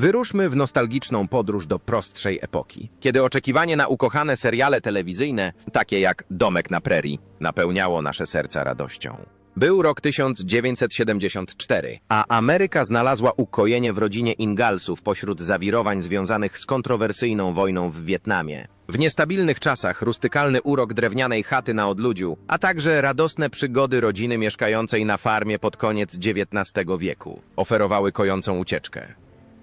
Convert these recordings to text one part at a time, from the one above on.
Wyruszmy w nostalgiczną podróż do prostszej epoki, kiedy oczekiwanie na ukochane seriale telewizyjne, takie jak Domek na Prerii, napełniało nasze serca radością. Był rok 1974, a Ameryka znalazła ukojenie w rodzinie Ingalsów pośród zawirowań związanych z kontrowersyjną wojną w Wietnamie. W niestabilnych czasach rustykalny urok drewnianej chaty na odludziu, a także radosne przygody rodziny mieszkającej na farmie pod koniec XIX wieku oferowały kojącą ucieczkę.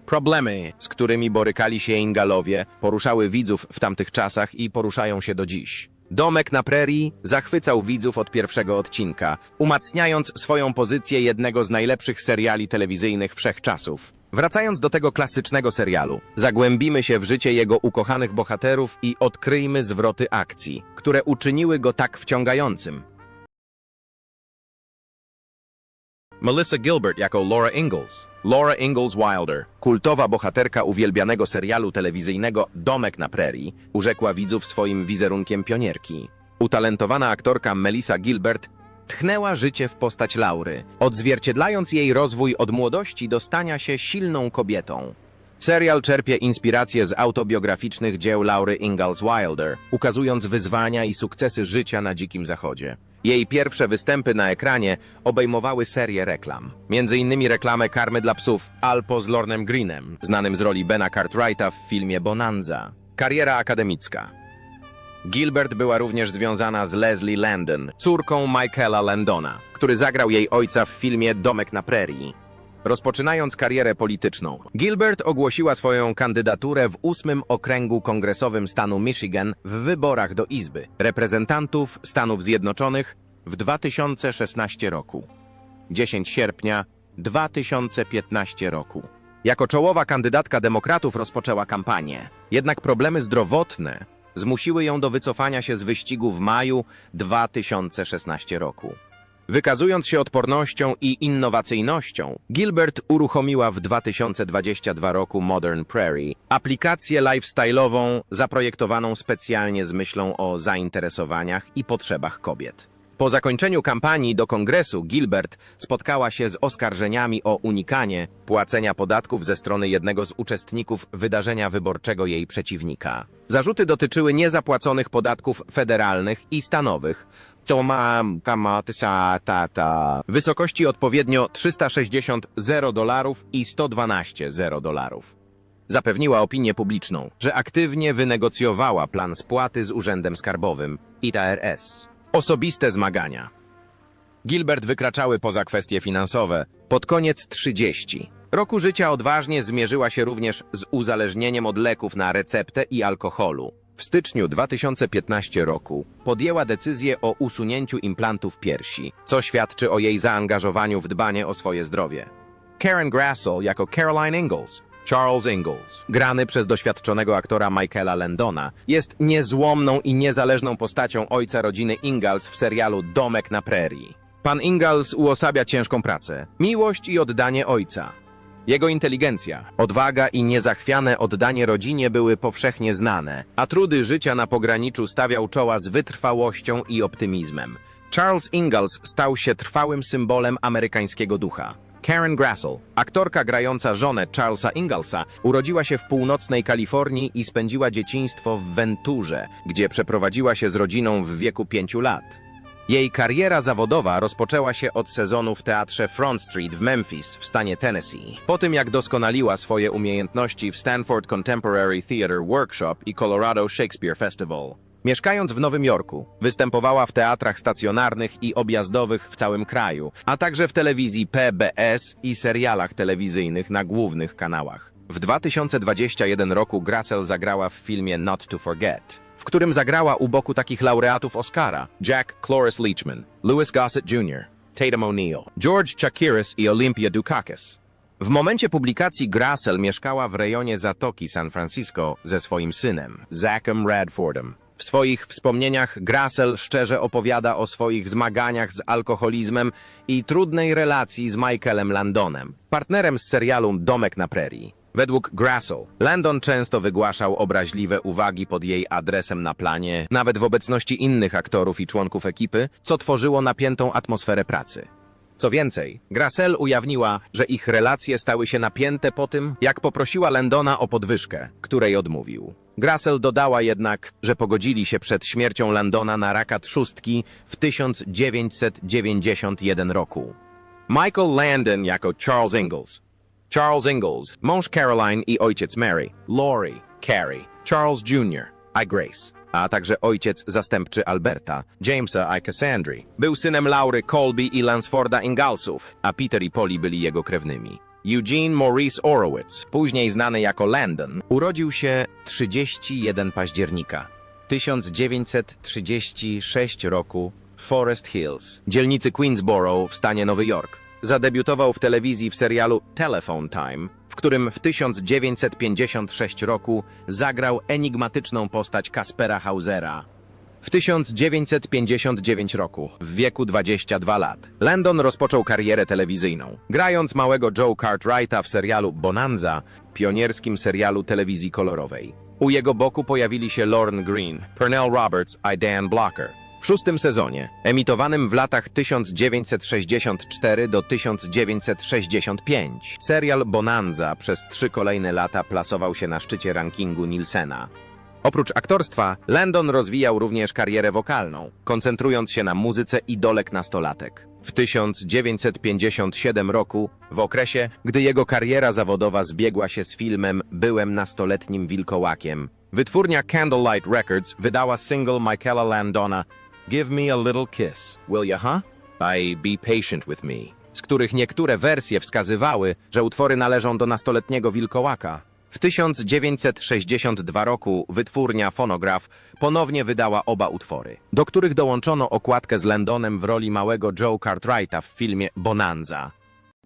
Problemy, z którymi borykali się Ingalowie, poruszały widzów w tamtych czasach i poruszają się do dziś. Domek na prerii zachwycał widzów od pierwszego odcinka, umacniając swoją pozycję jednego z najlepszych seriali telewizyjnych wszechczasów. Wracając do tego klasycznego serialu, zagłębimy się w życie jego ukochanych bohaterów i odkryjmy zwroty akcji, które uczyniły go tak wciągającym. Melissa Gilbert jako Laura Ingalls. Laura Ingalls Wilder, kultowa bohaterka uwielbianego serialu telewizyjnego Domek na Prerii, urzekła widzów swoim wizerunkiem pionierki. Utalentowana aktorka Melissa Gilbert tchnęła życie w postać Laury, odzwierciedlając jej rozwój od młodości do stania się silną kobietą. Serial czerpie inspiracje z autobiograficznych dzieł Laury Ingalls Wilder, ukazując wyzwania i sukcesy życia na Dzikim Zachodzie. Jej pierwsze występy na ekranie obejmowały serię reklam. Między innymi reklamę karmy dla psów Alpo z Lornem Greenem, znanym z roli Bena Cartwrighta w filmie Bonanza. Kariera akademicka. Gilbert była również związana z Leslie Landon, córką Michaela Landona, który zagrał jej ojca w filmie Domek na Prerii. Rozpoczynając karierę polityczną, Gilbert ogłosiła swoją kandydaturę w ósmym okręgu kongresowym stanu Michigan w wyborach do Izby Reprezentantów Stanów Zjednoczonych w 2016 roku. 10 sierpnia 2015 roku. Jako czołowa kandydatka demokratów rozpoczęła kampanię. Jednak problemy zdrowotne zmusiły ją do wycofania się z wyścigu w maju 2016 roku. Wykazując się odpornością i innowacyjnością, Gilbert uruchomiła w 2022 roku Modern Prairie, aplikację lifestyle'ową zaprojektowaną specjalnie z myślą o zainteresowaniach i potrzebach kobiet. Po zakończeniu kampanii do kongresu Gilbert spotkała się z oskarżeniami o unikanie płacenia podatków ze strony jednego z uczestników wydarzenia wyborczego jej przeciwnika. Zarzuty dotyczyły niezapłaconych podatków federalnych i stanowych, co ma kamatsa tata. Wysokości odpowiednio 360 0 dolarów i 112 0 dolarów. Zapewniła opinię publiczną, że aktywnie wynegocjowała plan spłaty z Urzędem Skarbowym ITRS. Osobiste zmagania. Gilbert wykraczały poza kwestie finansowe. Pod koniec 30 roku życia odważnie zmierzyła się również z uzależnieniem od leków na receptę i alkoholu. W styczniu 2015 roku podjęła decyzję o usunięciu implantów piersi, co świadczy o jej zaangażowaniu w dbanie o swoje zdrowie. Karen Grassel jako Caroline Ingalls, Charles Ingalls, grany przez doświadczonego aktora Michaela Landona, jest niezłomną i niezależną postacią ojca rodziny Ingalls w serialu Domek na Prerii. Pan Ingalls uosabia ciężką pracę, miłość i oddanie ojca. Jego inteligencja, odwaga i niezachwiane oddanie rodzinie były powszechnie znane, a trudy życia na pograniczu stawiał czoła z wytrwałością i optymizmem. Charles Ingalls stał się trwałym symbolem amerykańskiego ducha. Karen Grassel, aktorka grająca żonę Charlesa Ingallsa, urodziła się w północnej Kalifornii i spędziła dzieciństwo w Venturze, gdzie przeprowadziła się z rodziną w wieku pięciu lat. Jej kariera zawodowa rozpoczęła się od sezonu w teatrze Front Street w Memphis w stanie Tennessee. Po tym jak doskonaliła swoje umiejętności w Stanford Contemporary Theatre Workshop i Colorado Shakespeare Festival. Mieszkając w Nowym Jorku, występowała w teatrach stacjonarnych i objazdowych w całym kraju, a także w telewizji PBS i serialach telewizyjnych na głównych kanałach. W 2021 roku Grassel zagrała w filmie Not to Forget, którym zagrała u boku takich laureatów Oscara Jack Cloris Leachman, Louis Gossett Jr., Tatum O'Neill, George Chakiris i Olympia Dukakis. W momencie publikacji Grassel mieszkała w rejonie Zatoki San Francisco ze swoim synem, Zachem Radfordem. W swoich wspomnieniach Grassel szczerze opowiada o swoich zmaganiach z alkoholizmem i trudnej relacji z Michaelem Landonem, partnerem z serialu Domek na Prerii. Według Grassel, Landon często wygłaszał obraźliwe uwagi pod jej adresem na planie, nawet w obecności innych aktorów i członków ekipy, co tworzyło napiętą atmosferę pracy. Co więcej, Gracel ujawniła, że ich relacje stały się napięte po tym, jak poprosiła Landona o podwyżkę, której odmówił. Gracel dodała jednak, że pogodzili się przed śmiercią Landona na raka trzustki w 1991 roku. Michael Landon jako Charles Ingalls. Charles Ingalls, mąż Caroline i ojciec Mary, Laurie, Carrie, Charles Jr., I Grace, a także ojciec zastępczy Alberta, Jamesa i Cassandry. Był synem Laury Colby i Lansforda Ingalsów, a Peter i Polly byli jego krewnymi. Eugene Maurice Horowitz, później znany jako Landon, urodził się 31 października 1936 roku w Forest Hills, dzielnicy Queensboro w stanie Nowy Jork. Zadebiutował w telewizji w serialu Telephone Time, w którym w 1956 roku zagrał enigmatyczną postać Kaspera Hausera. W 1959 roku, w wieku 22 lat, Landon rozpoczął karierę telewizyjną, grając małego Joe Cartwrighta w serialu Bonanza, pionierskim serialu telewizji kolorowej. U jego boku pojawili się Lorne Green, Pernell Roberts i Dan Blocker. W szóstym sezonie, emitowanym w latach 1964 do 1965, serial Bonanza przez trzy kolejne lata plasował się na szczycie rankingu Nielsena. Oprócz aktorstwa, Landon rozwijał również karierę wokalną, koncentrując się na muzyce idolek nastolatek. W 1957 roku, w okresie, gdy jego kariera zawodowa zbiegła się z filmem Byłem nastoletnim wilkołakiem, wytwórnia Candlelight Records wydała single Michaela Landona Give Me a Little Kiss, Will Ya, huh? I Be Patient With Me, z których niektóre wersje wskazywały, że utwory należą do nastoletniego wilkołaka. W 1962 roku wytwórnia Phonograph ponownie wydała oba utwory, do których dołączono okładkę z Landonem w roli małego Joe Cartwrighta w filmie Bonanza.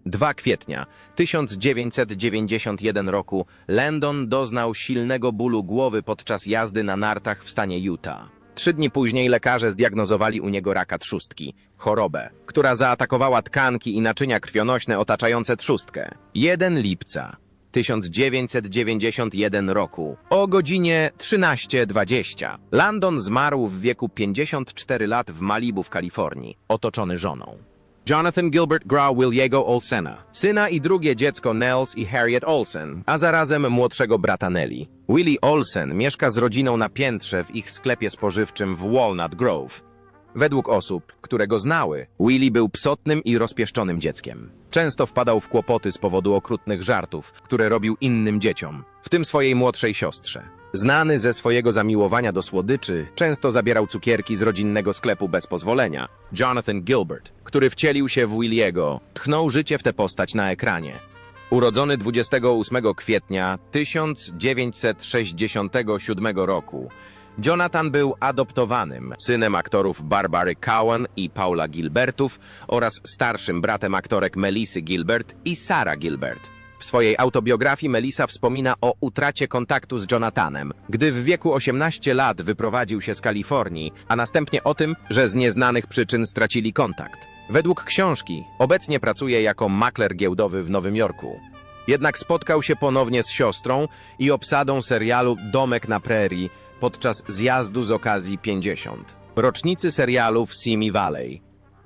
2 kwietnia 1991 roku Landon doznał silnego bólu głowy podczas jazdy na nartach w stanie Utah. Trzy dni później lekarze zdiagnozowali u niego raka trzustki, chorobę, która zaatakowała tkanki i naczynia krwionośne otaczające trzustkę. 1 lipca 1991 roku o godzinie 13.20 Landon zmarł w wieku 54 lat w Malibu w Kalifornii, otoczony żoną. Jonathan Gilbert gra Williego Olsena, syna i drugie dziecko Nels i Harriet Olsen, a zarazem młodszego brata Nelly. Willie Olsen mieszka z rodziną na piętrze w ich sklepie spożywczym w Walnut Grove. Według osób, które go znały, Willie był psotnym i rozpieszczonym dzieckiem. Często wpadał w kłopoty z powodu okrutnych żartów, które robił innym dzieciom, w tym swojej młodszej siostrze. Znany ze swojego zamiłowania do słodyczy, często zabierał cukierki z rodzinnego sklepu bez pozwolenia. Jonathan Gilbert, który wcielił się w Williego, tchnął życie w tę postać na ekranie. Urodzony 28 kwietnia 1967 roku, Jonathan był adoptowanym synem aktorów Barbary Cowan i Paula Gilbertów oraz starszym bratem aktorek Melissy Gilbert i Sarah Gilbert. W swojej autobiografii Melissa wspomina o utracie kontaktu z Jonathanem, gdy w wieku 18 lat wyprowadził się z Kalifornii, a następnie o tym, że z nieznanych przyczyn stracili kontakt. Według książki obecnie pracuje jako makler giełdowy w Nowym Jorku. Jednak spotkał się ponownie z siostrą i obsadą serialu Domek na Prairie podczas zjazdu z okazji 50. Rocznicy serialu w Simi Valley.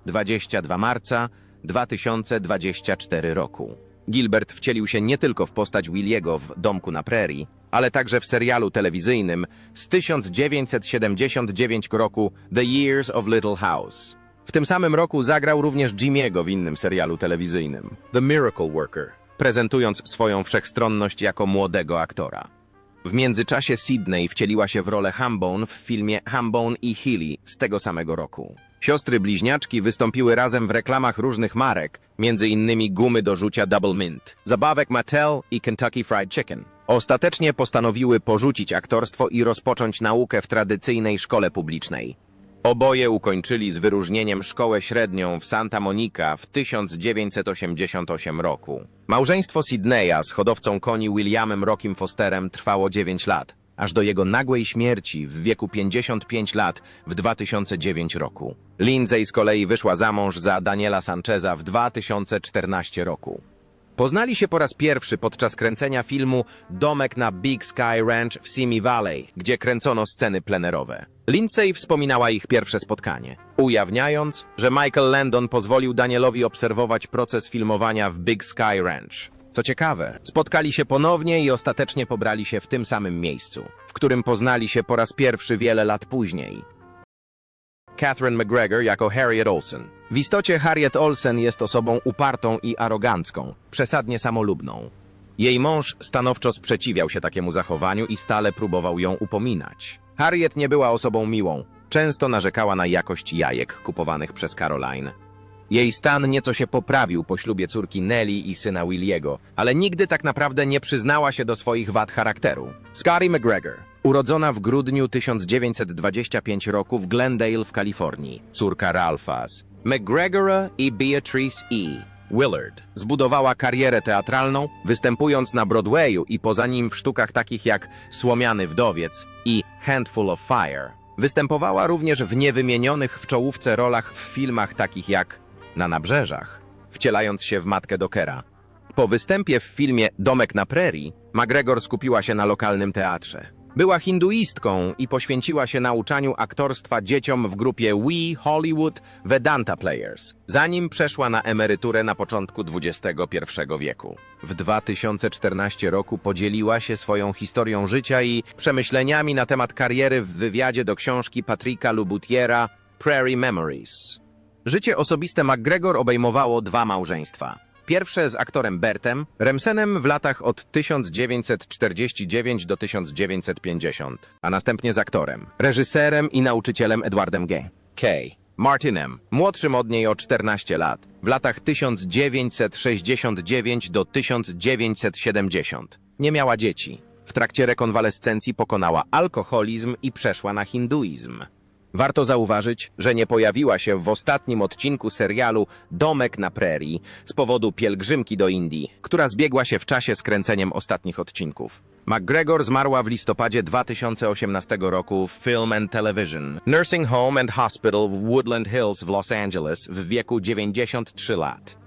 22 marca 2024 roku. Gilbert wcielił się nie tylko w postać Williego w Domku na Prairie, ale także w serialu telewizyjnym z 1979 roku The Years of Little House. W tym samym roku zagrał również Jimiego w innym serialu telewizyjnym The Miracle Worker, prezentując swoją wszechstronność jako młodego aktora. W międzyczasie Sydney wcieliła się w rolę Hambone w filmie Hambone i Healy z tego samego roku. Siostry bliźniaczki wystąpiły razem w reklamach różnych marek, między innymi gumy do rzucia Double Mint, zabawek Mattel i Kentucky Fried Chicken. Ostatecznie postanowiły porzucić aktorstwo i rozpocząć naukę w tradycyjnej szkole publicznej. Oboje ukończyli z wyróżnieniem szkołę średnią w Santa Monica w 1988 roku. Małżeństwo Sydneya z hodowcą koni Williamem Rockim Fosterem trwało 9 lat, aż do jego nagłej śmierci w wieku 55 lat w 2009 roku. Lindsay z kolei wyszła za mąż za Daniela Sancheza w 2014 roku. Poznali się po raz pierwszy podczas kręcenia filmu Domek na Big Sky Ranch w Simi Valley, gdzie kręcono sceny plenerowe. Lindsay wspominała ich pierwsze spotkanie, ujawniając, że Michael Landon pozwolił Danielowi obserwować proces filmowania w Big Sky Ranch. Co ciekawe, spotkali się ponownie i ostatecznie pobrali się w tym samym miejscu, w którym poznali się po raz pierwszy wiele lat później. Catherine McGregor jako Harriet Olsen. W istocie Harriet Olsen jest osobą upartą i arogancką, przesadnie samolubną. Jej mąż stanowczo sprzeciwiał się takiemu zachowaniu i stale próbował ją upominać. Harriet nie była osobą miłą, często narzekała na jakość jajek kupowanych przez Caroline. Jej stan nieco się poprawił po ślubie córki Nelly i syna Williego, ale nigdy tak naprawdę nie przyznała się do swoich wad charakteru. Scotty McGregor, urodzona w grudniu 1925 roku w Glendale w Kalifornii, córka Ralphas, McGregora i Beatrice E. Willard zbudowała karierę teatralną, występując na Broadwayu i poza nim w sztukach takich jak Słomiany Wdowiec i Handful of Fire. Występowała również w niewymienionych w czołówce rolach w filmach takich jak Na Nabrzeżach, wcielając się w matkę Dockera. Po występie w filmie Domek na Prairie, McGregor skupiła się na lokalnym teatrze. Była hinduistką i poświęciła się nauczaniu aktorstwa dzieciom w grupie We Hollywood Vedanta Players, zanim przeszła na emeryturę na początku XXI wieku. W 2014 roku podzieliła się swoją historią życia i przemyśleniami na temat kariery w wywiadzie do książki Patricka Lubutiera Prairie Memories. Życie osobiste McGregor obejmowało dwa małżeństwa. Pierwsze z aktorem Bertem Remsenem w latach od 1949 do 1950, a następnie z aktorem, reżyserem i nauczycielem Edwardem G. Kay Martinem, młodszym od niej o 14 lat, w latach 1969 do 1970. Nie miała dzieci. W trakcie rekonwalescencji pokonała alkoholizm i przeszła na hinduizm. Warto zauważyć, że nie pojawiła się w ostatnim odcinku serialu Domek na Prairie z powodu pielgrzymki do Indii, która zbiegła się w czasie z kręceniem ostatnich odcinków. McGregor zmarła w listopadzie 2018 roku w Film and Television Nursing Home and Hospital w Woodland Hills w Los Angeles w wieku 93 lat.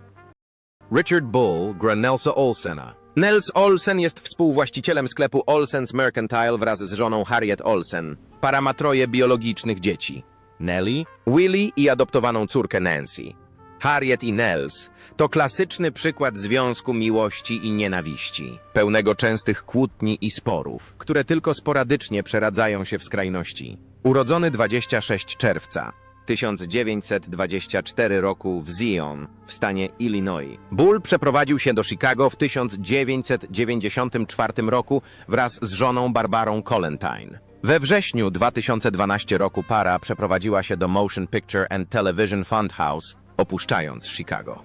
Richard Bull gra Nelsa Olsena. Nels Olsen jest współwłaścicielem sklepu Olsen's Mercantile wraz z żoną Harriet Olsen. Para ma troje biologicznych dzieci. Nelly, Willie i adoptowaną córkę Nancy. Harriet i Nels to klasyczny przykład związku miłości i nienawiści, pełnego częstych kłótni i sporów, które tylko sporadycznie przeradzają się w skrajności. Urodzony 26 czerwca 1924 roku w Zion w stanie Illinois. Bull przeprowadził się do Chicago w 1994 roku wraz z żoną Barbarą Colentine. We wrześniu 2012 roku para przeprowadziła się do Motion Picture and Television Fundhouse, opuszczając Chicago.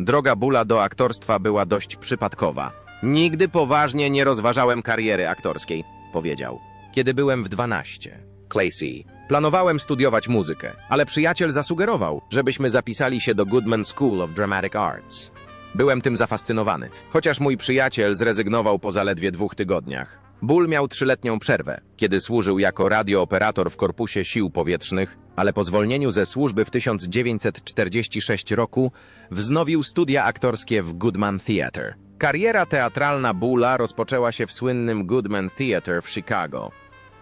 Droga Bulla do aktorstwa była dość przypadkowa. Nigdy poważnie nie rozważałem kariery aktorskiej, powiedział. Kiedy byłem w 12. Clacy. Planowałem studiować muzykę, ale przyjaciel zasugerował, żebyśmy zapisali się do Goodman School of Dramatic Arts. Byłem tym zafascynowany, chociaż mój przyjaciel zrezygnował po zaledwie dwóch tygodniach. Bull miał trzyletnią przerwę, kiedy służył jako radiooperator w Korpusie Sił Powietrznych, ale po zwolnieniu ze służby w 1946 roku wznowił studia aktorskie w Goodman Theatre. Kariera teatralna Bulla rozpoczęła się w słynnym Goodman Theatre w Chicago.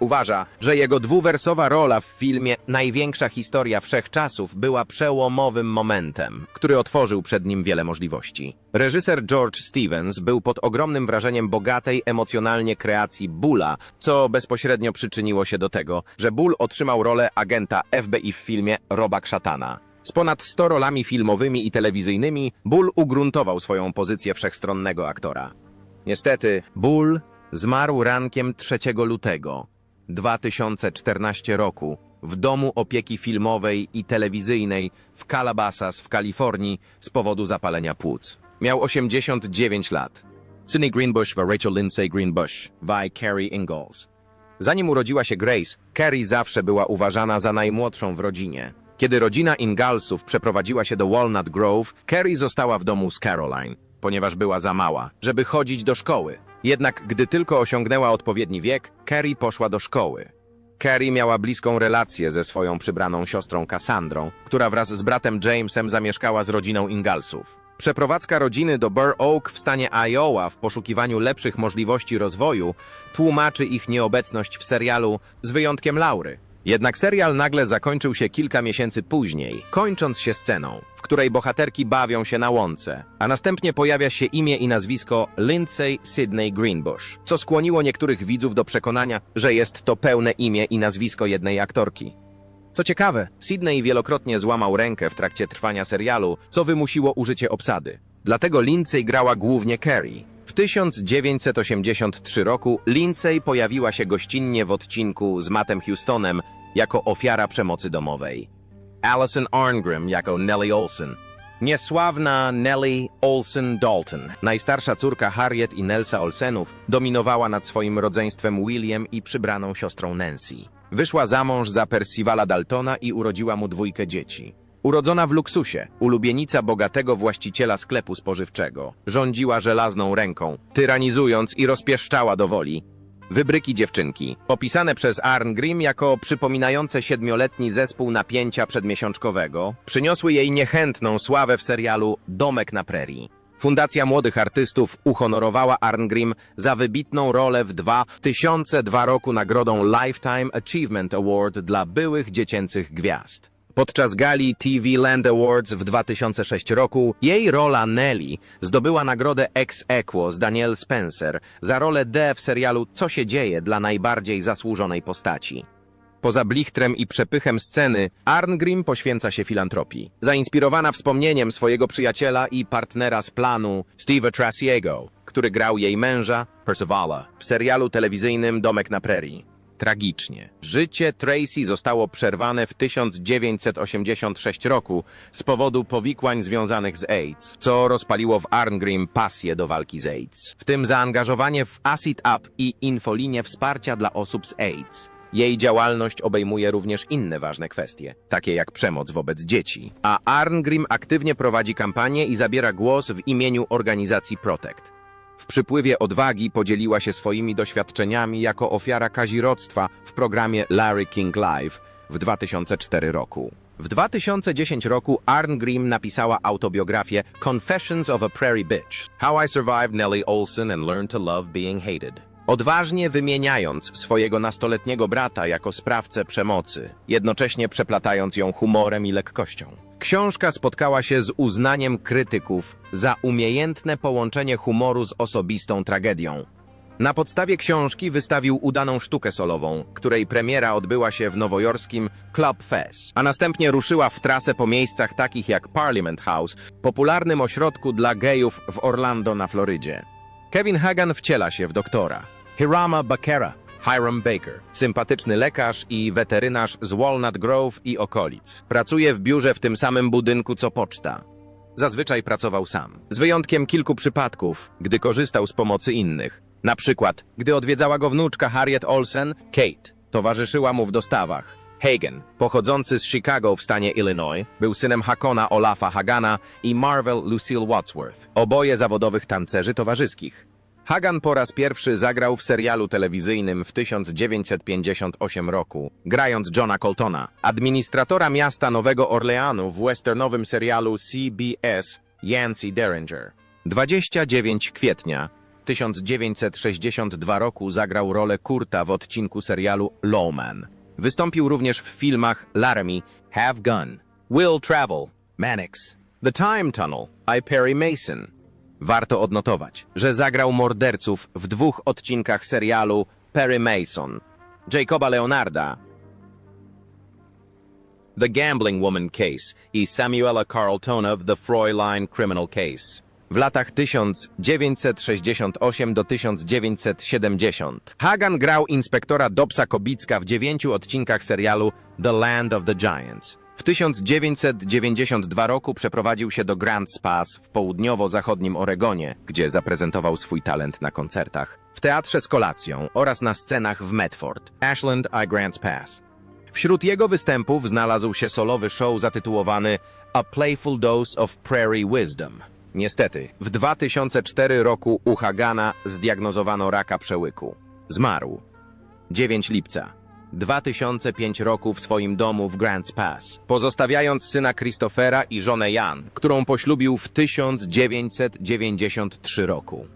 Uważa, że jego dwuwersowa rola w filmie Największa historia wszechczasów była przełomowym momentem, który otworzył przed nim wiele możliwości. Reżyser George Stevens był pod ogromnym wrażeniem bogatej emocjonalnie kreacji Bulla, co bezpośrednio przyczyniło się do tego, że Bull otrzymał rolę agenta FBI w filmie Robak Szatana. Z ponad 100 rolami filmowymi i telewizyjnymi Bull ugruntował swoją pozycję wszechstronnego aktora. Niestety, Bull zmarł rankiem 3 lutego 2014 roku w domu opieki filmowej i telewizyjnej w Calabasas w Kalifornii z powodu zapalenia płuc. Miał 89 lat. Sydney Greenbush wa Rachel Lindsay Greenbush, vaj Carrie Ingalls. Zanim urodziła się Grace, Carrie zawsze była uważana za najmłodszą w rodzinie. Kiedy rodzina Ingalsów przeprowadziła się do Walnut Grove, Carrie została w domu z Caroline, ponieważ była za mała, żeby chodzić do szkoły. Jednak gdy tylko osiągnęła odpowiedni wiek, Carrie poszła do szkoły. Carrie miała bliską relację ze swoją przybraną siostrą Cassandrą, która wraz z bratem Jamesem zamieszkała z rodziną Ingalsów. Przeprowadzka rodziny do Burr Oak w stanie Iowa w poszukiwaniu lepszych możliwości rozwoju tłumaczy ich nieobecność w serialu z wyjątkiem Laury. Jednak serial nagle zakończył się kilka miesięcy później, kończąc się sceną, w której bohaterki bawią się na łące, a następnie pojawia się imię i nazwisko Lindsay Sydney Greenbush, co skłoniło niektórych widzów do przekonania, że jest to pełne imię i nazwisko jednej aktorki. Co ciekawe, Sydney wielokrotnie złamał rękę w trakcie trwania serialu, co wymusiło użycie obsady. Dlatego Lindsay grała głównie Carrie. W 1983 roku Lindsay pojawiła się gościnnie w odcinku z Mattem Houstonem jako ofiara przemocy domowej. Alison Arngrim jako Nellie Olsen. Niesławna Nellie Olsen Dalton, najstarsza córka Harriet i Nelsa Olsenów, dominowała nad swoim rodzeństwem William i przybraną siostrą Nancy. Wyszła za mąż za Percivala Daltona i urodziła mu dwójkę dzieci. Urodzona w luksusie, ulubienica bogatego właściciela sklepu spożywczego, rządziła żelazną ręką, tyranizując i rozpieszczała do woli. Wybryki dziewczynki, opisane przez Arngrim jako przypominające siedmioletni zespół napięcia przedmiesiączkowego, przyniosły jej niechętną sławę w serialu Domek na prerii. Fundacja Młodych Artystów uhonorowała Arngrim za wybitną rolę w 2002 roku nagrodą Lifetime Achievement Award dla byłych dziecięcych gwiazd. Podczas gali TV Land Awards w 2006 roku jej rola Nelly zdobyła nagrodę ex equo z Daniel Spencer za rolę D w serialu Co się dzieje dla najbardziej zasłużonej postaci. Poza blichtrem i przepychem sceny, Arngrim poświęca się filantropii. Zainspirowana wspomnieniem swojego przyjaciela i partnera z planu, Steve'a Trasiego, który grał jej męża, Percivala, w serialu telewizyjnym Domek na Prerii. Tragicznie. Życie Tracy zostało przerwane w 1986 roku z powodu powikłań związanych z AIDS, co rozpaliło w Arngrim pasję do walki z AIDS. W tym zaangażowanie w Acid Up i infolinię wsparcia dla osób z AIDS. Jej działalność obejmuje również inne ważne kwestie, takie jak przemoc wobec dzieci. A Arngrim aktywnie prowadzi kampanię i zabiera głos w imieniu organizacji Protect. W przypływie odwagi podzieliła się swoimi doświadczeniami jako ofiara kazirodztwa w programie Larry King Live w 2004 roku. W 2010 roku Arngrim napisała autobiografię Confessions of a Prairie Bitch – How I Survived Nellie Olson and Learned to Love Being Hated. Odważnie wymieniając swojego nastoletniego brata jako sprawcę przemocy, jednocześnie przeplatając ją humorem i lekkością. Książka spotkała się z uznaniem krytyków za umiejętne połączenie humoru z osobistą tragedią. Na podstawie książki wystawił udaną sztukę solową, której premiera odbyła się w nowojorskim Club Fest, a następnie ruszyła w trasę po miejscach takich jak Parliament House, popularnym ośrodku dla gejów w Orlando na Florydzie. Kevin Hagan wciela się w doktora. Hirama Bakera, Hiram Baker, sympatyczny lekarz i weterynarz z Walnut Grove i okolic. Pracuje w biurze w tym samym budynku co poczta. Zazwyczaj pracował sam, z wyjątkiem kilku przypadków, gdy korzystał z pomocy innych. Na przykład, gdy odwiedzała go wnuczka Harriet Olsen, Kate, towarzyszyła mu w dostawach. Hagen, pochodzący z Chicago w stanie Illinois, był synem Hakona Olafa Hagana i Marvel Lucille Wadsworth, oboje zawodowych tancerzy towarzyskich. Hagan po raz pierwszy zagrał w serialu telewizyjnym w 1958 roku, grając Johna Coltona, administratora miasta Nowego Orleanu w westernowym serialu CBS Yancey Derringer. 29 kwietnia 1962 roku zagrał rolę Kurta w odcinku serialu Lawman. Wystąpił również w filmach Laramie, Have Gun, Will Travel, Mannix, The Time Tunnel, I Perry Mason, Warto odnotować, że zagrał morderców w dwóch odcinkach serialu Perry Mason, Jacoba Leonarda, The Gambling Woman Case i Samuela Carltona w The Froyline Criminal Case. W latach 1968 do 1970 Hagan grał inspektora Dobsa Kobicka w dziewięciu odcinkach serialu The Land of the Giants. W 1992 roku przeprowadził się do Grants Pass w południowo-zachodnim Oregonie, gdzie zaprezentował swój talent na koncertach, w teatrze z kolacją oraz na scenach w Medford, Ashland i Grants Pass. Wśród jego występów znalazł się solowy show zatytułowany A Playful Dose of Prairie Wisdom. Niestety, w 2004 roku u Hagana zdiagnozowano raka przełyku. Zmarł. 9 lipca. 2005 roku w swoim domu w Grants Pass, pozostawiając syna Christophera i żonę Jan, którą poślubił w 1993 roku.